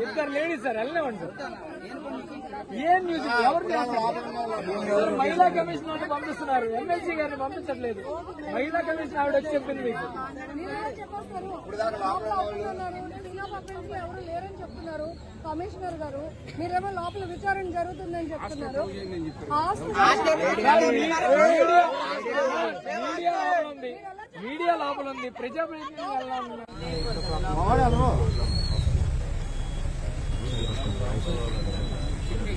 ఇద్దరు ladies sir వెళ్ళలేమండి sir. ఏం మ్యూజిక్? ఎవరు మహిళా కమిషన్ వాళ్ళు పంపిస్తున్నారు. ఎమ్మెల్సీ గారిని పంపించట్లేదు. మహిళా కమిషన్ ఆవిడ వచ్చి చెప్పింది మీకు. ఎవరు లేరని చెప్తున్నారు కమిషనర్ గారు మీరేమో లోపల విచారణ జరుగుతుందని చెప్తున్నారు ఆస్తి మీడియా మీడియా లోపల ఉంది మీడియా లోపల ఉంది ఉన్నారు?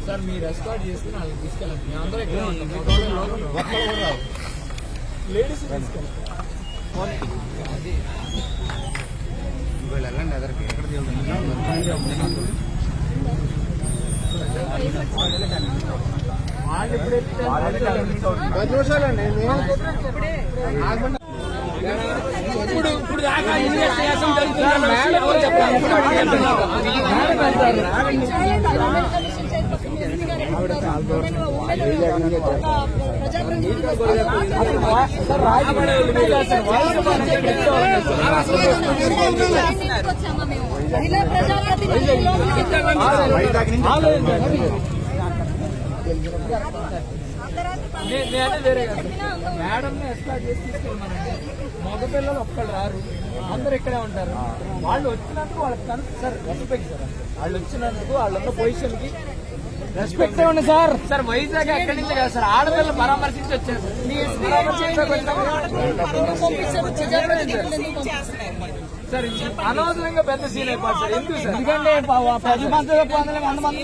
సార్ మీరు ఎస్కార్ట్ చేసుకుని వాళ్ళకి తీసుకెళ్ళండి. మేము అందరూ ఇక్కడ ఉంటాం. లేడీస్ తీసుకెళ్ళండి. వాళ్ళు ఇప్పుడు పది నిమిషాలండి ఇప్పుడు ఇప్పుడు దాకా ఇన్వెస్టిగేషన్ జరుగుతుంది నేనే వేరే కాదు. మేడం ఎస్కాట్ చేసి తీసుకెళ్ళమనండి. మగ పిల్లలు ఒక్కళ్ళు రారు. అందరు ఇక్కడే ఉంటారు. వాళ్ళు వచ్చినందుకు వాళ్ళకి కన్- సార్ రెస్పెక్ట్ సార్. వాళ్ళు వచ్చినందుకు వాళ్ళున్న పొజిషన్కి రెస్పెక్ట్ ఇవ్వండి సార్. సార్ వైజాగ్ ఎక్కడి నుంచి కాదు సార్? ఆడపిల్లలు పరామర్శించి వచ్చారు సార్. సార్ అనవసరంగా పెద్ద సీన్ అయిపోతుంది సార్. ఎందుకు సార్? ఎందుకంటే పది మంది వంద మంది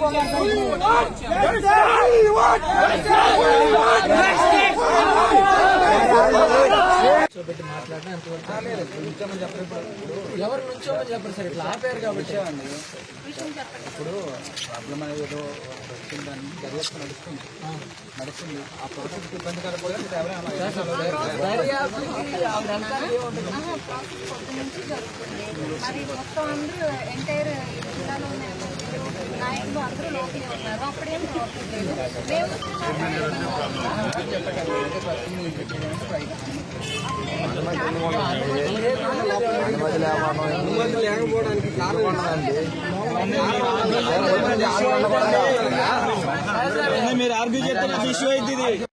కూర్చోబెట్టి మాట్లాడినా ఎంతవరకు నుంచోమని చెప్పరు ఇప్పుడు ఎవరు నుంచోమని చెప్పరు సార్. ఇట్లా ఆపారు కాబట్టి. ఇప్పుడు ప్రాబ్లం అనేది ఏదో వచ్చిందని దర్యాప్తు నడుస్తుంది నడుస్తుంది ఆ ప్రాసెస్ జిల్లాలో ఉన్న నాయకులు అందరూ లోపలే ఉన్నారు అప్పుడేం ప్రాబ్లం లేదు. మేము లేకపోవడానికి కారణం మీరు